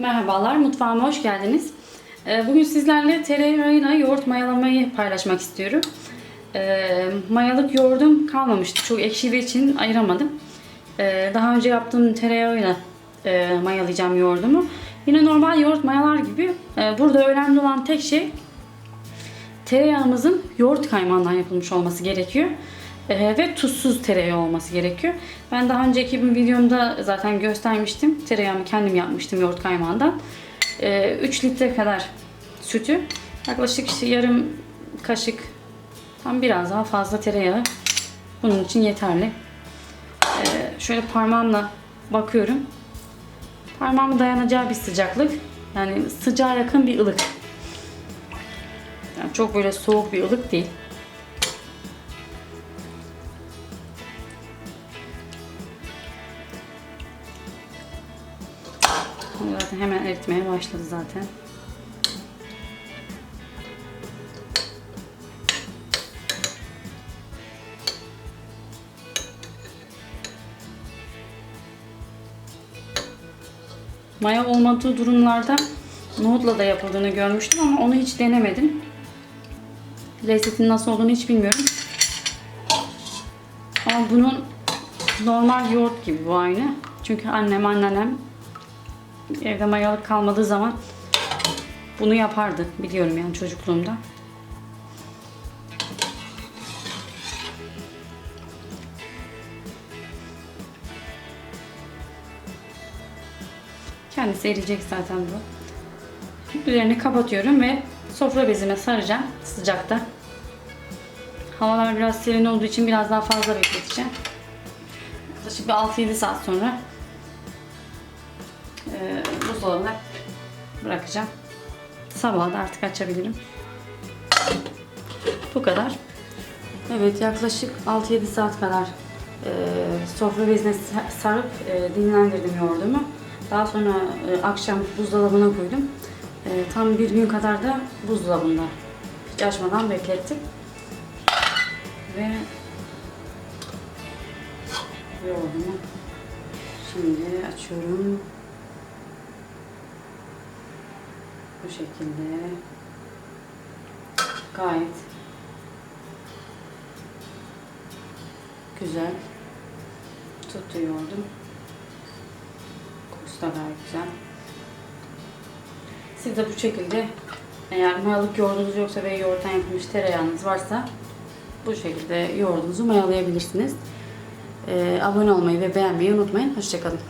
Merhabalar, mutfağıma hoş geldiniz. Ee, Bugün sizlerle tereyağıyla yoğurt mayalamayı paylaşmak istiyorum. Ee, Mayalık yoğurdum kalmamıştı. Çok ekşidiği için ayıramadım. Ee, Daha önce yaptığım tereyağıyla e, mayalayacağım yoğurdumu. Yine normal yoğurt mayalar gibi. e, Burada önemli olan tek şey tereyağımızın yoğurt kaymağından yapılmış olması gerekiyor. Ee, ve tuzsuz tereyağı olması gerekiyor. Ben daha önceki bir videomda zaten göstermiştim. Tereyağımı kendim yapmıştım yoğurt kaymağından. Ee, 3 litre kadar sütü. Yaklaşık işte yarım kaşık tam biraz daha fazla tereyağı bunun için yeterli. Ee, şöyle parmağımla bakıyorum. Parmağımın dayanacağı bir sıcaklık. Yani sıcağa yakın bir ılık. Yani çok böyle soğuk bir ılık değil. Zaten hemen eritmeye başladı zaten. Maya olmadığı durumlarda nohutla da yapıldığını görmüştüm ama onu hiç denemedim. Lezzetinin nasıl olduğunu hiç bilmiyorum. Ama bunun normal yoğurt gibi bu aynı. Çünkü annem, anneannem evde mayalık kalmadığı zaman bunu yapardı. Biliyorum yani çocukluğumda. Kendisi eriyecek zaten bu. Üzerini kapatıyorum ve sofra bezime saracağım sıcakta. Havalar biraz serin olduğu için biraz daha fazla bekleteceğim. Yaklaşık bir 6-7 saat sonra buzdolabına bırakacağım. Sabah da artık açabilirim. Bu kadar. Evet yaklaşık 6-7 saat kadar e, sofra bezine sa- sarıp e, dinlendirdim yoğurdumu. Daha sonra e, akşam buzdolabına koydum. E, tam bir gün kadar da buzdolabında hiç açmadan beklettim. Ve yoğurdumu şimdi açıyorum. Bu şekilde gayet güzel tuttu yoğurdum. Kokusu da gayet güzel. Siz de bu şekilde eğer mayalık yoğurdunuz yoksa ve yoğurttan yapılmış tereyağınız varsa bu şekilde yoğurdunuzu mayalayabilirsiniz. Ee, abone olmayı ve beğenmeyi unutmayın. Hoşçakalın.